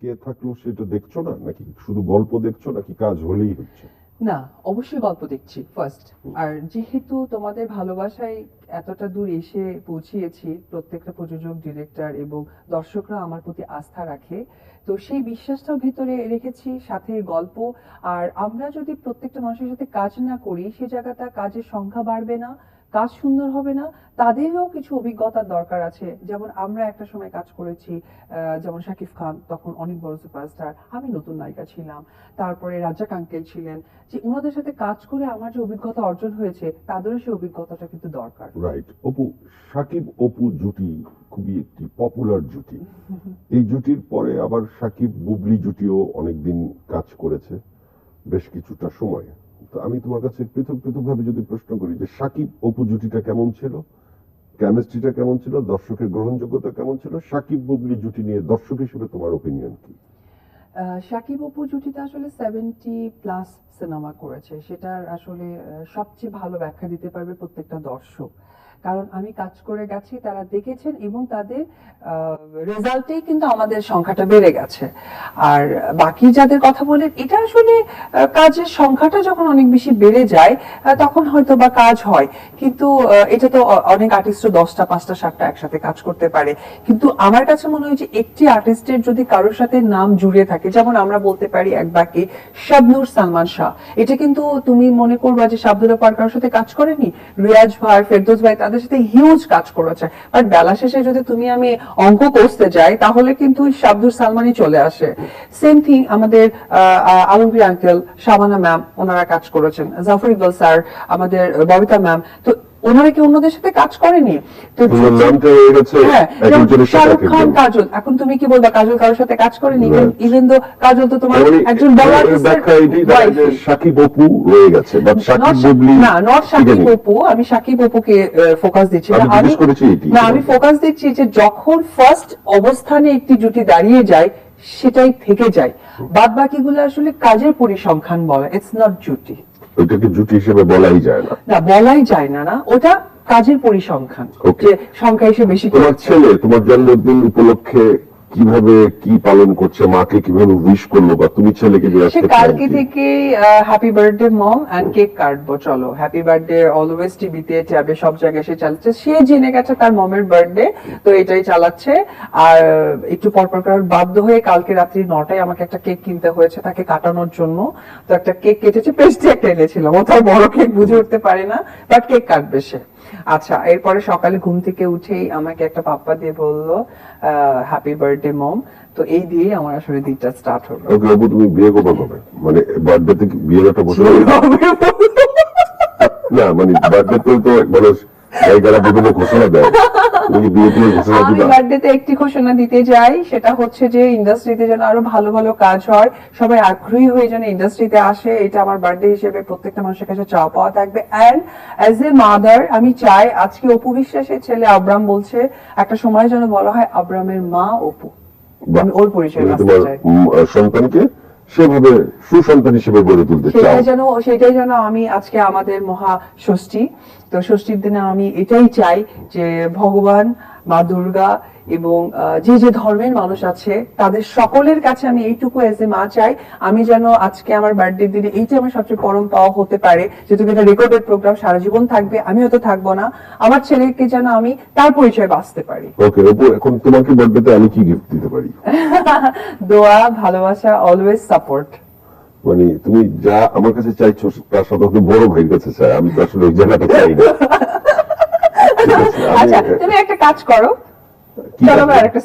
কে থাকলেও সেটা দেখছ না? নাকি শুধু গল্প দেখছ, নাকি কাজ হলেই হচ্ছে? না, অবশ্যই গল্প দেখছি ফার্স্ট আর যেহেতু তোমাদের ভালোবাসায় এতটা দূর এসে পৌঁছিয়েছি, প্রত্যেকটা প্রযোজক ডিরেক্টর এবং দর্শকরা আমার প্রতি আস্থা রাখে, তো সেই বিশ্বাসটাও ভেতরে রেখেছি, সাথে গল্প। আর আমরা যদি প্রত্যেকটা মানুষের সাথে কাজ না করি, সে জায়গাটা কাজের সংখ্যা বাড়বে না। কাজ সুন্দর হবে না, তাদেরও কিছু অভিজ্ঞতার দরকার আছে। যেমন আমরা একটা সময় কাজ করেছি যেমন শাকিব খান, তখন অনেক বড় সুপারস্টার, আমি নতুন নায়িকা ছিলাম। তারপরে রাজ্জাক আঙ্কেল ছিলেন। যে ওনাদের সাথে কাজ করে আমার যে অভিজ্ঞতা অর্জন হয়েছে, তাদেরও সেই অভিজ্ঞতাটা কিন্তু দরকার। রাইট অপু সাকিব অপু জুটি খুবই একটি পপুলার জুটি। এই জুটির পরে আবার সাকিব বুবলি জুটিও অনেকদিন কাজ করেছে, বেশ কিছুটা সময়। আমি তোমার কাছে পৃথক পৃথক ভাবে যদি প্রশ্ন করি যে সাকিব অপু জুটিটা কেমন ছিল? কেমিস্ট্রিটা কেমন ছিল? দর্শকের গ্রহণযোগ্যতা কেমন ছিল? সাকিব বুবলি জুটি নিয়ে দর্শক হিসেবে তোমার ওপিনিয়ন কি? সাকিব অপু জুটিতে আসলে সেভেন্টি প্লাস সিনেমা করেছে। সেটার আসলে সবচেয়ে ভালো ব্যাখ্যা দিতে পারবে প্রত্যেকটা দর্শক। কারণ আমি কাজ করে গেছি, তারা দেখেছেন এবং তাদের রেজাল্টেই কিন্তু আমাদের সংখ্যাটা বেড়ে গেছে। আর বাকি যাদের কথা বলেন, এটা আসলে কাজের সংখ্যাটা যখন অনেক বেশি বেড়ে যায় তখন হয়তো বা কাজ হয়। কিন্তু এটা তো অনেক আর্টিস্ট দশটা, পাঁচটা, সাতটা একসাথে কাজ করতে পারে। কিন্তু আমার কাছে মনে হয় যে একটি আর্টিস্টের যদি কারোর সাথে নাম জুড়ে থাকে, যেমন আমরা বলতে পারি এক বাকি শাবনুর সালমান শাহ। এটা কিন্তু তুমি মনে করবা যে শাবনুর পার কারোর সাথে কাজ করেনি? রিয়াজ ভাই, ফেরদৌস ভাই তাদের সাথে হিউজ কাজ করেছে। বাট বেলা শেষে যদি তুমি আমি অঙ্ক কষতে যাই, তাহলে কিন্তু সালমানি সালমানই চলে আসে। সেম থিং আমাদের আলমগীর আঙ্কেল শাবানা ম্যাম ওনারা কাজ করেছেন। জাফর ইকবাল স্যার আমাদের ববিতা ম্যাম তো ওনারা কি অন্যদের সাথে কাজ করেনি? তো হয়ে শাহরুখ খান। কাজল। এখন তুমি কি বলবা কাজল কারোর সাথে কাজ করেনি. ইভেন দো কাজল তো তোমার মানে একজন বড় এর artist-এর ব্যাখ্যা এটাই দাঁড়ায় যে wife। সাকিব অপু রয়ে গেছে বাট সাকিব বুবলি না নট সাকিব অপু। আমি সাকিব অপুকে ফোকাস দিচ্ছি। না আমি ফোকাস দিচ্ছি যে যখন ফার্স্ট অবস্থানে একটি জুটি দাঁড়িয়ে যায় সেটাই থেকে যায়। বাদ বাকিগুলো আসলে কাজের পরিসংখ্যান বলে ইটস নট জুটি। ওইটাকে জুটি হিসেবে বলাই যায় না। না বলাই যায় না না। ওটা কাজের পরিসংখ্যান. যে সংখ্যা হিসেবে বেশি তোমার ছেলে তোমার জন্মদিন উপলক্ষে কীভাবে কি পালন করছে মাকে কীভাবে উইশ করল বা তুমি ছেলেকে যে আজকে কালকে থেকে happy birthday mom and cake কাটবো চলো। হ্যাপি বার্থডে অলওয়েজ টিভিতে ট্যাবে সব জায়গায় সে চালাচ্ছে। সে জেনে গেছে তার মমের বার্থডে তো এটাই চালাচ্ছে। আর একটু পর পর করে বাধ্য হয়ে কালকে রাত্রি নটায় আমাকে একটা কেক কিনতে হয়েছে তাকে কাটানোর জন্য। তো একটা কেক কেটেছে পেস্ট্রি একটা এনেছিলাম। ও তার বড় কেক বুঝে উঠতে পারে না বাট কেক কাটবে সে। আচ্ছা এরপরে সকালে ঘুম থেকে উঠেই আমাকে একটা পাপ্পা দিয়ে বলল হ্যাপি বার্থডে মম তো এই দিয়ে আমার আসলে দিনটা স্টার্ট হলো। ওকে বাবু তুমি বিয়ে করবে কবে? মানে বার্থডে থেকে বিয়ের একটা বসে না মানে বার্থডে তো তো মানুষ জায়গারা বিভিন্ন ঘোষণা দেয় বার্থডেতে একটি ঘোষণা দিতে যাই সেটা হচ্ছে যে ইন্ডাস্ট্রিতে যেন আরও ভালো ভালো কাজ হয় সবাই আগ্রহী হয়ে যেন ইন্ডাস্ট্রিতে আসে এটা আমার বার্থডে হিসেবে প্রত্যেকটা মানুষের কাছে চাওয়া পাওয়া থাকবে। অ্যান্ড অ্যাজ এ মাদার আমি চাই আজকে অপু বিশ্বাসের ছেলে আব্রাম বলছে একটা সময় যেন বলা হয় আব্রামের মা অপু। আমি ওর পরিচয় সন্তানকে সেভাবে সুসন্তান হিসেবে গড়ে তুলতে চাও। সেটাই যেন সেটাই যেন আমি আজকে আমাদের মহা ষষ্ঠী। তো ষষ্ঠীর দিনে আমি এটাই চাই যে ভগবান মা দুর্গা এবং যে যে ধর্মের মানুষ আছে তাদের সকলের কাছে আমি এইটুকু এজ এ মা চাই। আমি যেন আজকে আমার বার্থডে দিনে এইটা আমার সবচেয়ে পরম পাওয়া হতে পারে। যেহেতু এটা রেকর্ডেড প্রোগ্রাম সারা জীবন থাকবে আমি হয়তো থাকব না। আমার ছেলেকে যেন আমি তার পরিচয় বাঁচতে পারি। ওকে এখন তোমাকে বার্থডেতে আমি কি গিফট পারি। দোয়া ভালোবাসা অলওয়েজ সাপোর্ট মানে তুমি যা আমার কাছে চাইছো তার সাধারণত বড় ভাইয়ের কাছে চাই আমি তো আসলে ওই জায়গাটা চাই না। আচ্ছা তুমি একটা কাজ করো। চলো? আমরা আরেকটা